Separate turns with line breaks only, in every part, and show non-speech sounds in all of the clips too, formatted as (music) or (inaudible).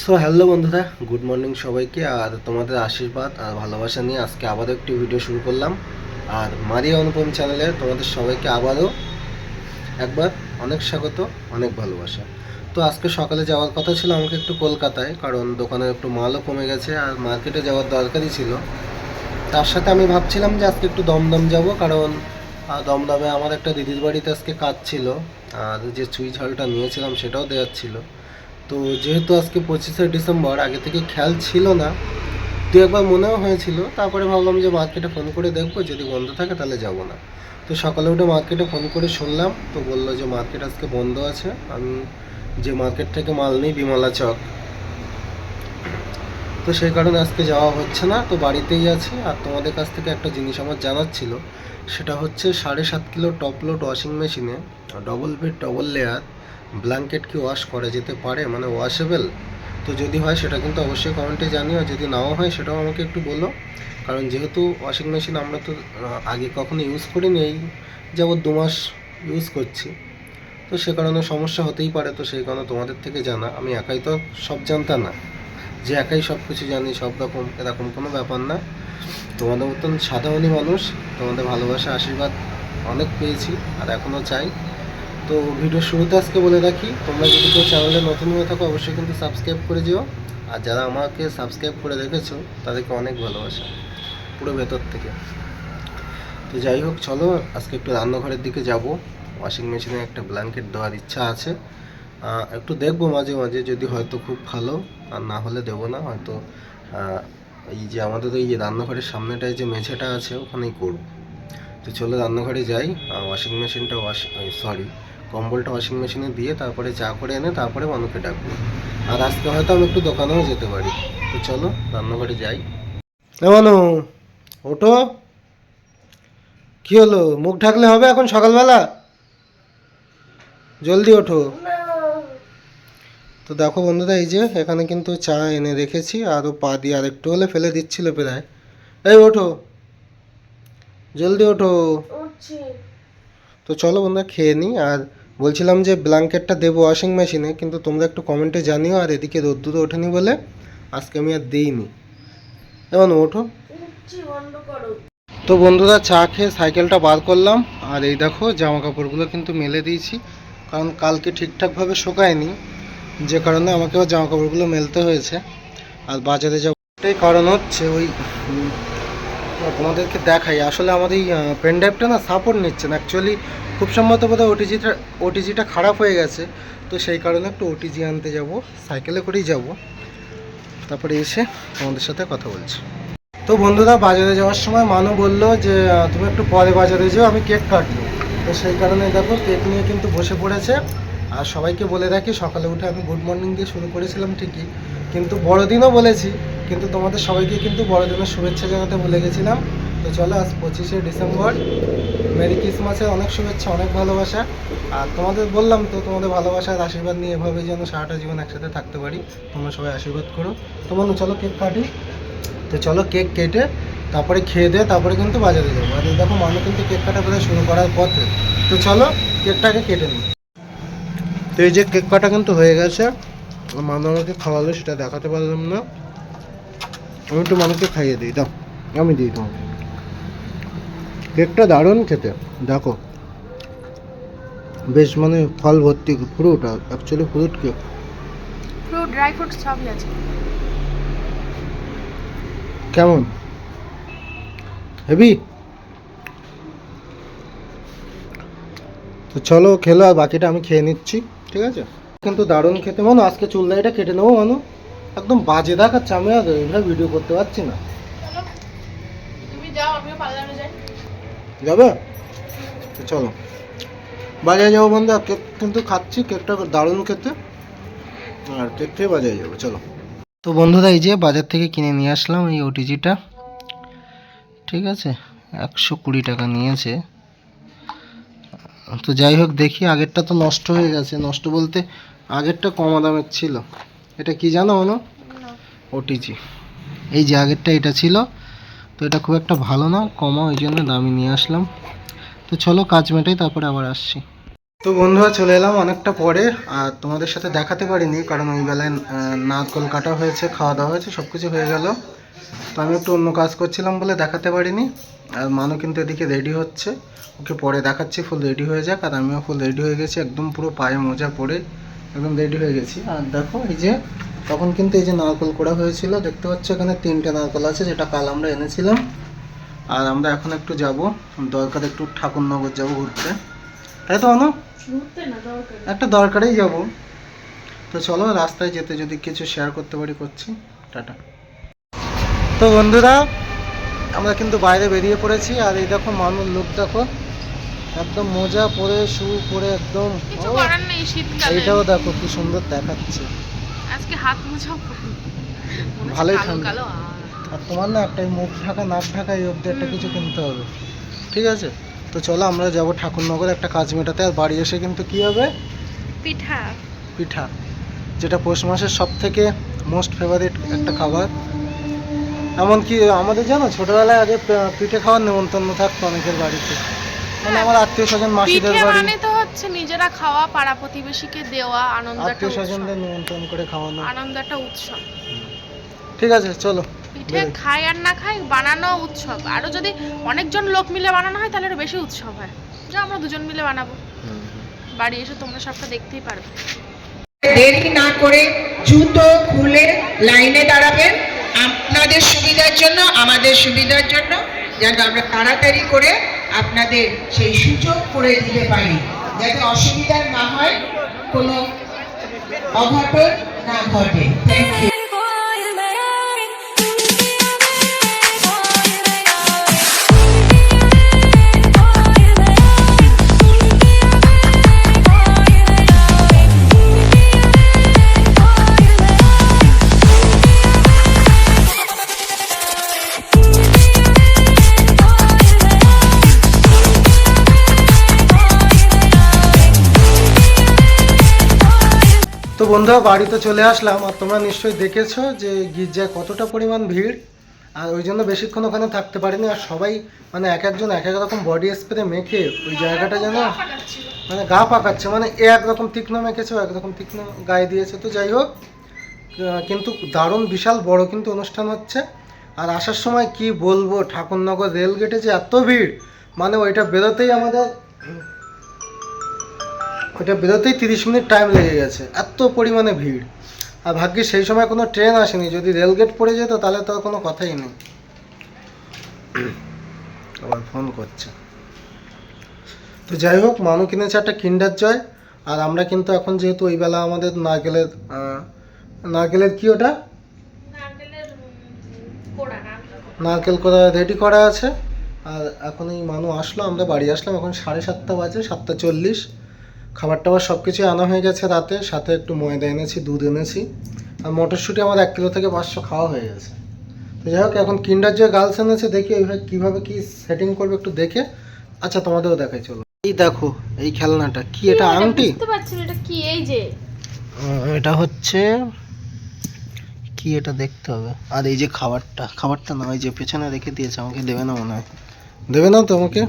So hello বন্ধুরা good morning সবাইকে, আর তোমাদের আশীর্বাদ আর ভালোবাসা নিয়ে আজকে আবারও একটি ভিডিও শুরু করলাম। আর মারিয়া অনুপম চ্যানেলে তোমাদের সবাইকে আবারও একবার অনেক স্বাগত, অনেক ভালোবাসা। তো আজকে সকালে যাওয়ার কথা ছিল আমাকে একটু কলকাতায়, কারণ দোকানের একটু মালও কমে গেছে আর মার্কেটে যাওয়ার দরকারই ছিল। তার সাথে আমি ভাবছিলাম যে আজকে একটু দমদম যাব, কারণ দমদমে আমার একটা দিদির বাড়িতে আজকে কাজ ছিল, আর যে চুই ঝালটা নিয়েছিলাম সেটাও দেওয়ার ছিল। তো যেহেতু আজকে পঁচিশে ডিসেম্বর, আগে থেকে খেয়াল ছিল না। দু একবার মনেও হয়েছিল, তারপরে ভাবলাম যে মার্কেটে ফোন করে দেখব, যদি বন্ধ থাকে তাহলে যাব না। তো সকালে উঠে মার্কেটে ফোন করে শুনলাম, তো বলল যে মার্কেট আজকে বন্ধ আছে, আমি যে মার্কেট থেকে মাল নিই বিমলা চক। তো সেই কারণে আজকে যাওয়া হচ্ছে না, তো বাড়িতেই আছি। আর তোমাদের কাছ থেকে একটা জিনিস আমার জানার ছিল, সেটা হচ্ছে সাড়ে সাত কিলো টপ লোড ওয়াশিং মেশিনে double bed double layer blanket কি ওয়াশ করা যেতে পারে? মানে ওয়াশেবল তো যদি হয়, সেটা কিন্তু অবশ্যই কমেন্টে জানিও। যদি নাও হয়, সেটাও আমাকে একটু বলো। কারণ যেহেতু ওয়াশিং মেশিন আমরা তো আগে কখনো ইউজ করিনি। এই যাবৎ দু মাস ইউজ করছি। তো সে কারণে সমস্যা হতেই পারে। তো সেই কারণে তোমাদের থেকে জানা। আমি একাই তো সব জানতাম না। যে একাই সব কিছু জানি, সব রকম, এরকম কোনো ব্যাপার না। তোমাদের মতন সাধারণই মানুষ। তোমাদের ভালোবাসা, আশীর্বাদ অনেক পেয়েছি। আর এখনও চাই তো ভিডিও শুরুতে আজকে বলে রাখি, তোমরা যদি কেউ চ্যানেলে নতুন হয়ে থাকো, অবশ্যই কিন্তু সাবস্ক্রাইব করে যেও আর যারা আমাকে সাবস্ক্রাইব করে রেখেছো, তাদেরকে অনেক ভালোবাসা, পুরো ভেতর থেকে। তো যাই হোক, চলো, আজকে একটু রান্নাঘরের দিকে যাব। ওয়াশিং মেশিনে একটা ব্ল্যাঙ্কেট দেওয়ার ইচ্ছা আছে। একটু দেখব মাঝে মাঝে, যদি হয়তো খুব ভালো, আর না হলে দেবো না। হয়তো এই যে আমাদের ওই যে রান্নাঘরের সামনেটায় যে মেঝেটা আছে, ওখানেই করব। তো চলো, রান্নাঘরে যাই। ওয়াশিং মেশিনটা ওয়াশ সরি কম্বলটা ওয়াশিং মেশিনে দিয়ে তারপরে চা করে এনে তারপরে মানুষকে ডাকবো। আর আজকে হয়তো আমি একটু দোকানেও যেতে পারি। তো চলো রান্নাঘরে যাই। মানু ওঠো। কি হলো? মুখ ঢাকলে হবে এখন সকালবেলা? জলদি ওঠো। তো দেখো বন্ধুরা এই যে এখানে কিন্তু চা এনে রেখেছি আরও পা দিয়ে আর একটু হলে ফেলে দিচ্ছিল প্রায়। এই ওঠো। জলদি ওঠো। তো চলো বন্ধুরা খেয়ে নিই আর বলছিলাম যে ব্ল্যাঙ্কেটটা দেবো ওয়াশিং মেশিনে, কিন্তু তোমরা একটু কমেন্টে জানিও আর এদিকে রোদ্দুরে ওঠেনি বলে আজকে আমি আর দিইনি। এমন ওঠো। তো বন্ধুরা, চা খেয়ে সাইকেলটা বার করলাম, আর এই দেখো জামা কাপড়গুলো কিন্তু মেলে দিয়েছি, কারণ কালকে ঠিকঠাকভাবে শুকায়নি, যে কারণে আমাকে আবার জামা কাপড়গুলো মেলতে হয়েছে। আর বাজারে যাব এটাই কারণ হচ্ছে ওই, তোমাদেরকে দেখাই, আসলে আমাদের এই পেন ড্রাইভটা না সাপোর্ট নিচ্ছে না অ্যাকচুয়ালি খুব সম্ভবত বোধহয় ওটিজিটা ওটিজিটা খারাপ হয়ে গেছে। তো সেই কারণে একটু ওটিজি আনতে যাব, সাইকেলে করেই যাব। তারপরে এসে তোমাদের সাথে কথা বলছি। তো বন্ধুরা, বাজারে যাওয়ার সময় মানু বলল যে তুমি একটু পরে বাজারে যেও, আমি কেক কাটবো। তো সেই কারণে দেখো, কেক নিয়ে কিন্তু বসে পড়েছে। আর সবাইকে বলে রাখি, সকালে উঠে আমি গুড মর্নিং দিয়ে শুরু করেছিলাম ঠিকই। কিন্তু বড়দিনও বলেছি, কিন্তু তোমাদের সবাইকে কিন্তু বড়দিনের শুভেচ্ছা জানাতে ভুলে গেছিলাম। তো চলো আজ পঁচিশে ডিসেম্বর। মেরি ক্রিসমাসের অনেক শুভেচ্ছা, অনেক ভালোবাসা। আর তোমাদের বললাম তো তোমাদের ভালোবাসার আশীর্বাদ নিয়ে এভাবে যেন সারাটা জীবন একসাথে থাকতে পারি। তোমরা সবাই আশীর্বাদ করো। তো বন্ধু, চলো কেক কাটি। তো চলো কেক কেটে তারপরে খেয়ে দিয়ে তারপরে কিন্তু বাজারে যাব। এই দেখো মানুষ কিন্তু কেক কাটা বোধহয় শুরু করার পথে। তো চলো কেকটাকে কেটে নিই। তো এই যে কেক কাটা কিন্তু হয়ে গেছে। মানু আমাকে খাওয়ালো, সেটা দেখাতে পারলাম না। আমি একটু মানুষকে খাইয়ে দিই, দাও। আমি দিই তোমাকে। কেকটা দারুণ খেতে। দেখো। বেশ মানে ফল ভর্তি fruit actually fruit cake
fruit dry fruits সবই আছে।
কেমন? হেভি? তো চলো খেলো আর বাকিটা আমি খেয়ে নিচ্ছি ঠিক আছে? কিন্তু দারুণ খেতে মানু আজকে চুলদারিটা কেটে নেব মানু? একদম বাজে দেখাচ্ছে আমি আর এইভাবে ভিডিও করতে পারছি না
তুমি যাও আমিও পার্লারে যাই
যাবে? তো চলো। বাজারে যাব বন্ধু আর কেক কিন্তু খাচ্ছি কেকটা দারুণ খেতে। আর কেক খেয়ে বাজারে যাব চলো। তো বন্ধুরা এই যে বাজার থেকে কিনে নিয়ে আসলাম এই ওটিজিটা ঠিক আছে? একশো কুড়ি টাকা নিয়েছে। তো যাই হোক দেখি আগেরটা তো নষ্ট হয়ে গেছে। নষ্ট বলতে আগেরটা কমা দামের ছিল। এটা কি জানো মনো? ওটিজি এই যে আগেরটা এটা ছিল এটা খুব একটা ভালো না কমা ওই জন্য দামি নিয়ে আসলাম। তো চলো কাজ মেটাই তারপরে আবার আসছি। তো বন্ধুরা চলে এলাম অনেকটা পরে আর তোমাদের সাথে দেখাতে পারিনি কারণ ওই বেলায় আহ, নারকল কাটা হয়েছে খাওয়া দাওয়া হয়েছে সব কিছু হয়ে গেল। তো আমি একটু অন্য কাজ করছিলাম বলে দেখাতে পারিনি আর মানু কিন্তু এদিকে রেডি হচ্ছে। ওকে পরে দেখাচ্ছি ফুল রেডি হয়ে যাক আর আমিও ফুল রেডি হয়ে গেছি একদম পুরো পায়ে মোজা পরে একদম রেডি হয়ে গেছি। আর দেখো এই যে তখন কিন্তু এই যে নারকল করা হয়েছিল দেখতে পাচ্ছ এখানে তিনটে নারকল আছে যেটা কাল আমরা এনেছিলাম। আর আমরা এখন একটু যাব দরকার একটু ঠাকুরনগর যাব ঘুরতে। তাই তো অনু? একটা দরকারেই যাব। তো চলো রাস্তায় যেতে যদি কিছু শেয়ার করতে পারি করছি। টাটা। তো বন্ধুরা আমরা কিন্তু বাইরে বেরিয়ে পড়েছি আর এই দেখো মানুষ লোক দেখো। একদম মোজা পরে শু পরে একদম এইটাও দেখো কি সুন্দর দেখাচ্ছে।
আজকে হাত মোছাও
ভালোই ঠান্ডা।
কালো আর
তোমার না একটা মুখ ঢাকা নাক ঢাকা এই অবধি একটা কিছু কিনতে হবে। ঠিক আছে? তো চলো আমরা যাব ঠাকুরনগর একটা কাজ মেটাতে। আর বাড়ি এসে কিন্তু কি হবে?
পিঠা।
পিঠা। যেটা পৌষ মাসের সব থেকে মোস্ট ফেভারিট একটা খাবার। এমনকি আমাদের জানো ছোটবেলায় আগে পিঠে খাওয়ার নেমন্তন্ন থাকতো অনেকের বাড়িতে। মানে আমার আত্মীয় স্বজন মাসিদের
পিঠে
বাড়ি।
মানে তো হচ্ছে নিজেরা খাওয়া পাড়া প্রতিবেশীকে দেওয়া আনন্দ একটা
আত্মীয়
উৎসব।
স্বজনদের নিমন্ত্রণ করে খাওয়ানো।
আনন্দ একটা উৎসব।
ঠিক আছে চলো।
পিঠে। খাই আর না খাই বানানো উৎসব। আরও যদি অনেকজন লোক মিলে বানানো হয় তাহলে আরও বেশি উৎসব হয়। যা আমরা দুজন মিলে বানাবো। বাড়ি এসে তোমরা সবটা দেখতেই পারবে।
দেরি না করে জুতো খুলে লাইনে দাঁড়াবেন আপনাদের সুবিধার জন্য আমাদের সুবিধার জন্য যেন আমরা তাড়াতাড়ি করে আপনাদের সেই সুযোগ করে দিতে পারি, যাতে অসুবিধা না হয়, কোনো অঘটন না ঘটে। থ্যাংক ইউ
তো বন্ধুরা, বাড়িতে চলে আসলাম আর তোমরা নিশ্চয়ই দেখেছ যে গির্জায় কতটা পরিমাণ ভিড়। আর ওই জন্য বেশিক্ষণ ওখানে থাকতে পারিনি। আর সবাই মানে এক একজন এক এক রকম বডি স্প্রে মেখে ওই জায়গাটা যেন মানে গা পাকাচ্ছে মানে এ একরকম তীক্ষ্ণ মেখেছে একরকম তীক্ষ্ণ গায়ে দিয়েছে। তো যাই হোক কিন্তু দারুণ বিশাল বড় কিন্তু অনুষ্ঠান হচ্ছে। আর আসার সময় কি বলব, ঠাকুরনগর রেল গেটে যে এত ভিড় মানে ওইটা বেরোতেই আমাদের ওইটা বেরোতেই তিরিশ মিনিট টাইম লেগে গেছে। এত পরিমাণে ভিড়। আর ভাগ্যে সেই সময় কোনো ট্রেন আসেনি। যদি রেলগেট পড়ে যেত তাহলে তো আর কোনো কথাই নেই। (coughs) আবার ফোন করছে। তো যাই হোক মানু কিনেছে একটা কিন্ডার জয় আর আমরা কিন্তু এখন যেহেতু ওই বেলা আমাদের নারকেলের নারকেলের কি ওটা? নারকেল করা রেডি করা আছে। আর এখন এই মানু আসলো আমরা বাড়ি আসলাম। এখন সাড়ে সাতটা বাজে সাতটা চল্লিশ। খাবার টাবার সব কিছুই আনা হয়ে গেছে রাতে সাথে একটু ময়দা এনেছি দুধ এনেছি আর মটরশুঁটি আমার এক কিলো থেকে পাঁচশো খাওয়া হয়ে গেছে। তো যাই হোক এখন কিন্ডার যে গার্লস এনেছে দেখি এইভাবে কীভাবে কী সেটিং করবে একটু দেখে। আচ্ছা তোমাদেরও দেখাই চলো। এই দেখো এই খেলনাটা কি এটা আংটি?
বুঝতে পারছি এটা কি এই যে?
এটা হচ্ছে কি এটা দেখতে হবে? আর এই যে খাবারটা খাবারটা না ওই যে পেছনে রেখে দিয়েছে আমাকে দেবে না মনে হয়। দেবে না তো আমাকে?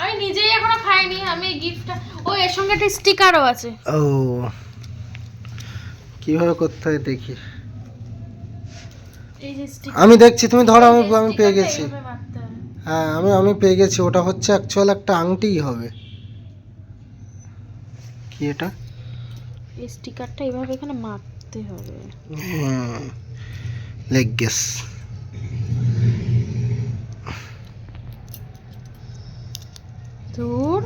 আমি নিজেই খাইনি আমি গিফটটা ও এর সঙ্গে একটা স্টিকারও আছে।
ও কীভাবে করতে হয় দেখি। আমি দেখছি তুমি ধরো আমি আমি পেয়ে গেছি। হ্যাঁ। আমি আমি পেয়ে গেছি ওটা হচ্ছে অ্যাকচুয়াল একটা আংটিই হবে। কি এটা?
এই স্টিকারটা এইভাবে এখানে মারতে হবে।
লেগ গেস
দূর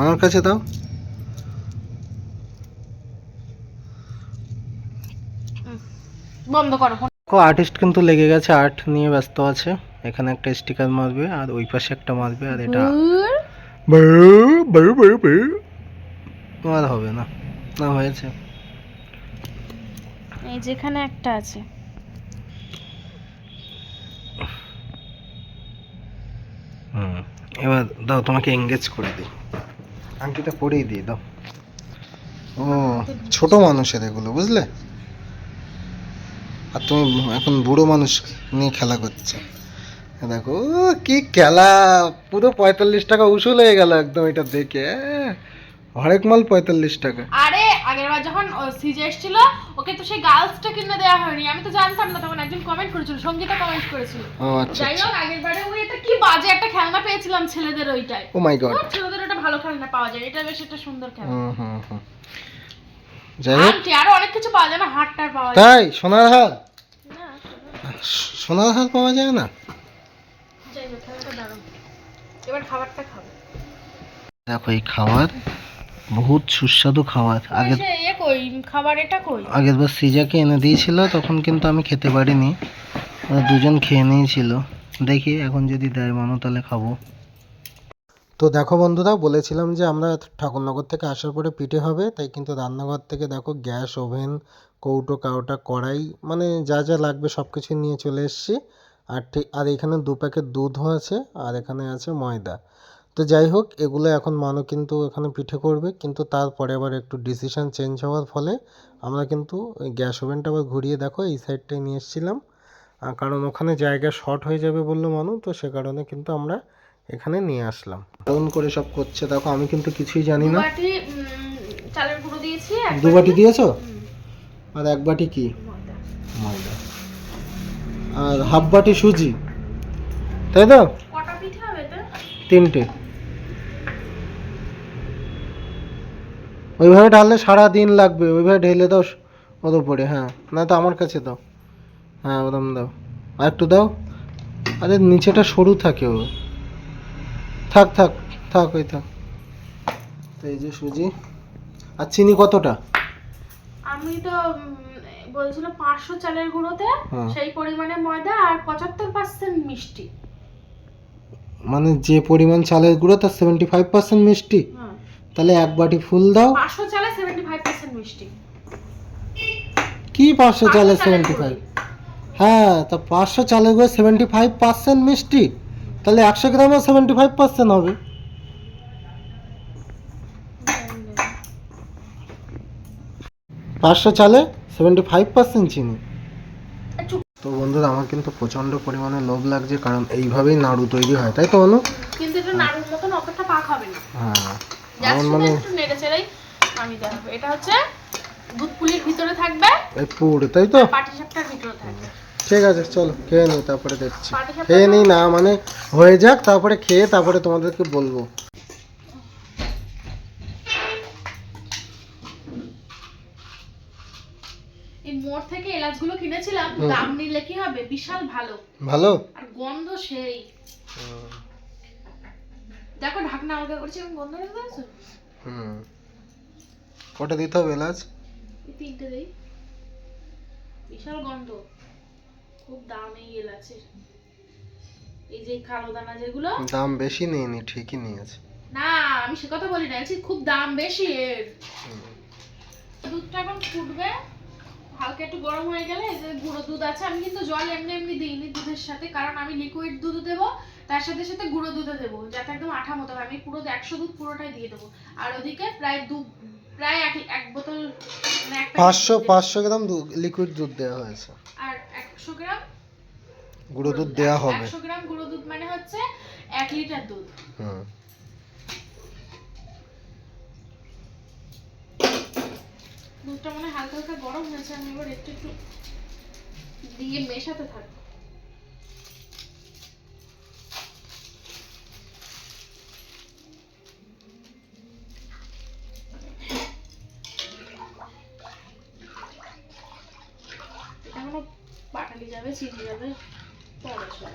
আমার কাছে দাও।
বন্ধ করো
আর্টিস্ট কিন্তু লেগে গেছে আর্ট নিয়ে ব্যস্ত আছে। এখানে একটা স্টিকার মারবে আর ওই পাশে একটা মারবে আর এটা
দূর
বড় বড় বড় বড় আর হবে না না হয়েছে।
এই যেখানে একটা আছে।
হুম। এবার দাও, তোমাকে এঙ্গেজ করে দিই। আংটিটা পরেই দিই দাও। ও, ছোট মানুষের এগুলো, বুঝলে? আর তুমি এখন বুড়ো মানুষ নিয়ে খেলা করছে। দেখো কি খেলা! পুরো পঁয়তাল্লিশ টাকা উসুল হয়ে গেল একদম এটা দেখে হরেক মাল পঁয়তাল্লিশ টাকা।
আরে আগেরবার যখন সিজে এসেছিল ওকে তো সেই গার্লসটা কিনে দেওয়া হয়নি। আমি তো জানতাম না তখন একজন কমেন্ট করেছিল সঙ্গীতা কমেন্ট করেছিল।
ও আচ্ছা
যাই হোক আগের বারে ওই একটা কি বাজে একটা খেলনা পেয়েছিলাম ছেলেদের ওইটাই
ও মাই গড
ছেলেদের ওটা ভালো খেলনা পাওয়া যায় এটা বেশ একটা সুন্দর খেলনা।
হুম হুম হুম। যাই হোক।
আরও অনেক কিছু পাওয়া যায় না হাটটার পাওয়া যায়।
তাই? সোনার হার? সোনার হার পাওয়া যায় না?
এবার খাবারটা খাব।
দেখো এই খাবার। বহুত সুস্বাদু খাবার। আগে
সে কই খাবার এটা কই?
আগের বার সিজাকে এনে দিয়েছিল তখন কিন্তু আমি খেতে পারিনি। দুজন খেয়ে নিয়েছিল। দেখি এখন যদি দেয় মানো তাহলে খাব। তো দেখো বন্ধুরা বলেছিলাম যে আমরা ঠাকুরনগর থেকে আসার পরে পিঠে হবে তাই কিন্তু রান্নাঘর থেকে দেখো গ্যাস ওভেন কৌটো কাউটা কড়াই মানে যা যা লাগবে সব কিছু নিয়ে চলে এসেছি। আর ঠিক আর এখানে দু প্যাকেট দুধও আছে আর এখানে আছে ময়দা। তো যাই হোক এগুলো এখন মানো কিন্তু এখানে পিঠে করবে কিন্তু তারপরে আবার একটু ডিসিশন চেঞ্জ হওয়ার ফলে আমরা কিন্তু গ্যাস ওভেনটা আবার ঘুরিয়ে দেখো এই সাইডটাই নিয়ে এসেছিলাম। কারণ ওখানে জায়গা শর্ট হয়ে যাবে বলল মানু তো সে কারণে কিন্তু আমরা এখানে নিয়ে আসলাম। দারুণ করে সব করছে দেখো আমি কিন্তু কিছুই জানি না।
চালের গুঁড়ো দিয়েছি
দু বাটি। দিয়েছ? আর এক বাটি কি?
ময়দা।
আর হাফ বাটি সুজি তাই তো?
কটা পিঠে হবে তো
তিনটে। ওইভাবে ঢাললে সারা দিন লাগবে ওইভাবে ঢেলে দাও ওর উপরে হ্যাঁ। না তো আমার কাছে দাও। হ্যাঁ ওরম দাও। আর একটু দাও। আরে নিচেটা সরু থাকে ও। থাক থাক থাক ওই থাক। তো এই যে সুজি। আর চিনি কতটা?
আমি তো বলছিল পাঁচশো চালের গুঁড়োতে
হ্যাঁ।
সেই পরিমাণে ময়দা আর পঁচাত্তর পার্সেন্ট মিষ্টি।
মানে যে পরিমাণ চালের গুঁড়ো তার সেভেন্টি ফাইভ পার্সেন্ট মিষ্টি?
হুম।
তাহলে এক বাটি ফুল দাও।
পাঁচশো চালে সেভেন্টি ফাইভ পার্সেন্ট মিষ্টি।
কি পাঁচশো
চালে
সেভেন্টি ফাইভ হ্যাঁ তা পাঁচশো চালের গুঁড়ো সেভেন্টি ফাইভ পার্সেন্ট মিষ্টি। তাহলে একশো গ্রামও সেভেন্টি ফাইভ পার্সেন্ট হবে। পাঁচশো চালে সেভেন্টি ফাইভ পার্সেন্ট চিনি। তো বন্ধুরা আমার কিন্তু প্রচণ্ড পরিমাণে লোভ লাগছে কারণ এইভাবেই নাড়ু তৈরি হয় তাই তো অনু
কিন্তু এটা নাড়ুর মতন অতটা পাক হবে না।
হ্যাঁ। আমার মানে
একটু নেড়ে চেড়েই আমি এটা হচ্ছে দুধ পুলির ভিতরে থাকবে।
এই পুর তাই তো?
পাটি সাপটার ভিতরে থাকবে।
ঠিক আছে চলো খেয়ে নিই তারপরে দেখছি। খেয়ে নিই না মানে হয়ে যাক তারপরে খেয়ে তারপরে তোমাদেরকে বলব।
মোড় থেকে এলাচগুলো কিনেছিলাম দাম নিলে কি হবে? বিশাল ভালো।
ভালো?
আর গন্ধ সেই। দেখো ঢাকনা আলগা করছি এবং গন্ধ বের করেছ?
হুম। কটা দিতে হবে এলাচ?
তিনটে দেই। বিশাল গন্ধ। খুব দাম এই এলাচের। এই যে কালো দানা যেগুলো।
দাম বেশি নিয়ে ঠিকই নিয়েছে।
না আমি সে কথা বলি না খুব দাম বেশি এর। দুধটা এখন ফুটবে। হালকা একটু গরম হয়ে গেলে এই যে গুঁড়ো দুধ আছে আমি কিন্তু জল এমনি এমনি দিইনি দুধের সাথে কারণ আমি লিকুইড দুধ দেবো। তার সাথে সাথে গুঁড়ো দুধও দেবো যাতে একদম আঠা মতো হয়। আমি পুরো একশো দুধ পুরোটাই দিয়ে দেবো। আর ওদিকে প্রায় দু প্রায় এক এক বোতল মানে
পাঁচশো পাঁচশো গ্রাম লিকুইড দুধ দেওয়া হয়েছে।
আর একশো গ্রাম
গুঁড়ো দুধ দেওয়া হবে।
একশো গ্রাম গুঁড়ো দুধ মানে হচ্ছে এক লিটার দুধ।
হুম।
দুধটা মনে হালকা হালকা গরম হয়েছে আমি এবার একটু একটু দিয়ে মেশাতে থাকব। পাটালি যাবে চিনি যাবে পরে সব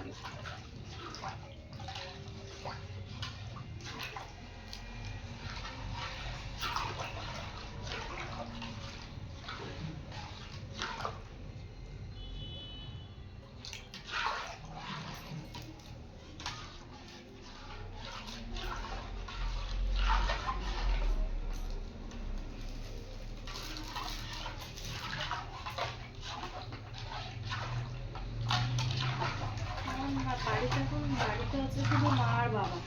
আমার মা- বাড়িতে এখন বাড়িতে আছে শুধু মা আর বাবা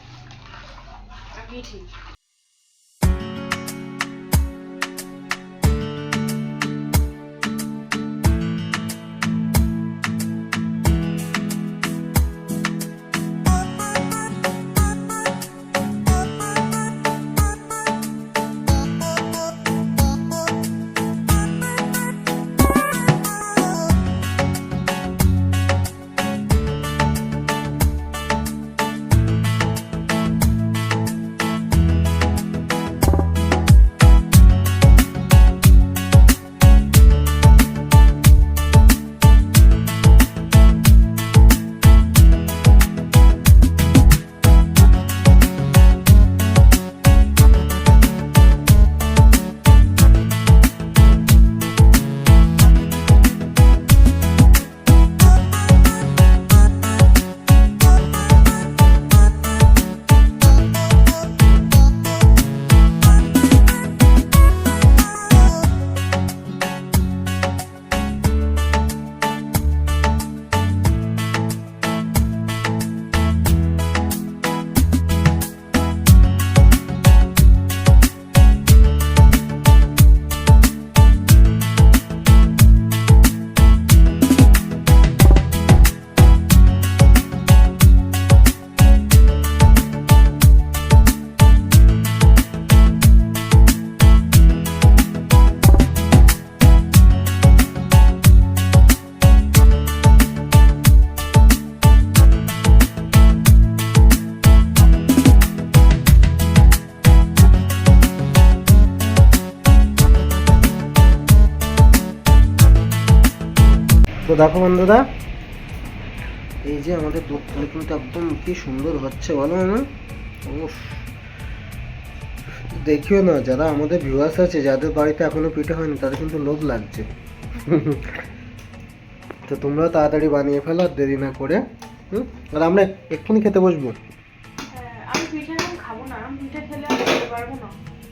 আমি
দেখো বন্ধুরা। এই যে আমাদের দুধ কিন্তু একদম কি সুন্দর হচ্ছে বলো না উফ। দেখিও না যারা আমাদের ভিউয়ার্স আছে যাদের বাড়িতে এখনও পিঠে হয়নি তাদের কিন্তু লোভ লাগছে। তো তোমরা তাড়াতাড়ি বানিয়ে ফেলো আর দেরি না করে। হুম? আর আমরা এক্ষুনি খেতে বসবো।
হ্যাঁ, আমি পিঠে এখন খাব না আমি পিঠে খেলে আর খেতে পারব না।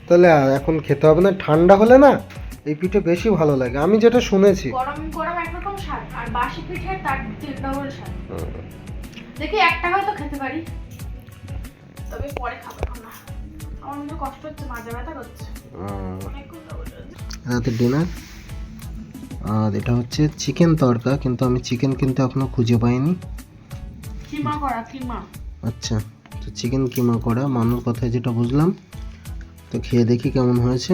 তাহলে আর এখন খেতে হবে না ঠান্ডা হলে না এই পিঠে বেশি ভালো লাগে। আমি যেটা শুনেছি।
গরম গরম একরকম স্বাদ আর বাসি পিঠে তার স্বাদ। দেখি একটা হয়তো খেতে পারি। তবে পরে খাব না। আমার মনে কষ্ট হচ্ছে মাজা ব্যথা করছে।
রাতের ডিনার আর এটা হচ্ছে চিকেন তড়কা কিন্তু আমি চিকেন কিন্তু এখনও খুঁজে পাইনি।
কিমা করা কিমা।
আচ্ছা তো চিকেন কিমা করা মানুর কথায় যেটা বুঝলাম। তো খেয়ে দেখি কেমন হয়েছে।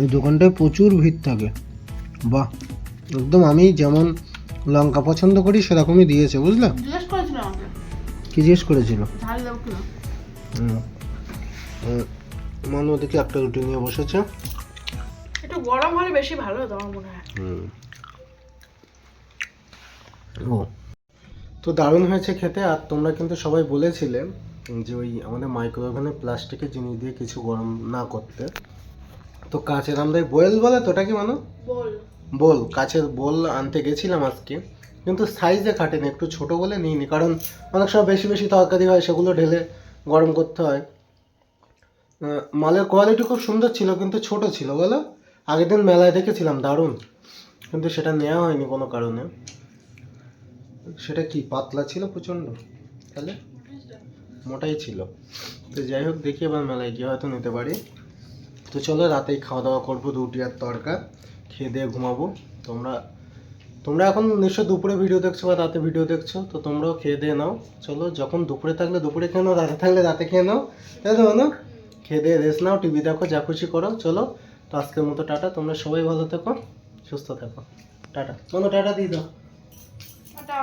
এই দোকানটায় প্রচুর ভিড় থাকে। বাহ একদম আমি যেমন লঙ্কা পছন্দ করি সেরকমই দিয়েছে বুঝলে? কি জিজ্ঞেস করেছিল। মানু ওদিকে একটা রুটি নিয়ে বসেছে।
একটু গরম হলে বেশি ভালো হতো আমার মনে হয়।
ও তো দারুণ হয়েছে খেতে আর তোমরা কিন্তু সবাই বলেছিলে যে ওই আমাদের মাইক্রোওভেনে প্লাস্টিকের জিনিস দিয়ে কিছু গরম না করতে। তো কাঁচের আমরা বয়েল বলে তো ওটা কি মানো
বল।
কাছের বোল আনতে গেছিলাম আজকে। কিন্তু সাইজে কাটেনি একটু ছোট বলে নিইনি কারণ অনেক সময় বেশি বেশি তরকারি হয় সেগুলো ঢেলে গরম করতে হয়। মালের কোয়ালিটি খুব সুন্দর ছিল কিন্তু ছোট ছিল বলো? আগের দিন মেলায় দেখেছিলাম দারুণ। কিন্তু সেটা নেওয়া হয়নি কোনো কারণে। সেটা কি পাতলা ছিল প্রচণ্ড? তাহলে? মোটাই ছিল। তো যাই হোক দেখি এবার মেলায় গিয়ে হয়তো নিতে পারি। তো চলো রাতেই খাওয়া দাওয়া করব, রুটি আর তরকা খেয়ে দিয়ে ঘুমাবো। তোমরা তোমরা এখন নিশ্চয় দুপুরে ভিডিও দেখছ বা রাতে ভিডিও দেখছ, তো তোমরাও খেয়ে দিয়ে নাও। চলো, যখন দুপুরে থাকলে দুপুরে খেয়ে নাও, রাতে থাকলে রাতে খেয়ে নাও। তাই তো না খেয়ে দিয়ে রেস্ট নাও টিভি দেখো, যা খুশি করো। চলো, তো আজকের মতো টাটা, তোমরা সবাই ভালো থেকো, সুস্থ থেকো। টাটা। কোনো টাটা দিয়ে দাও।
টাটা।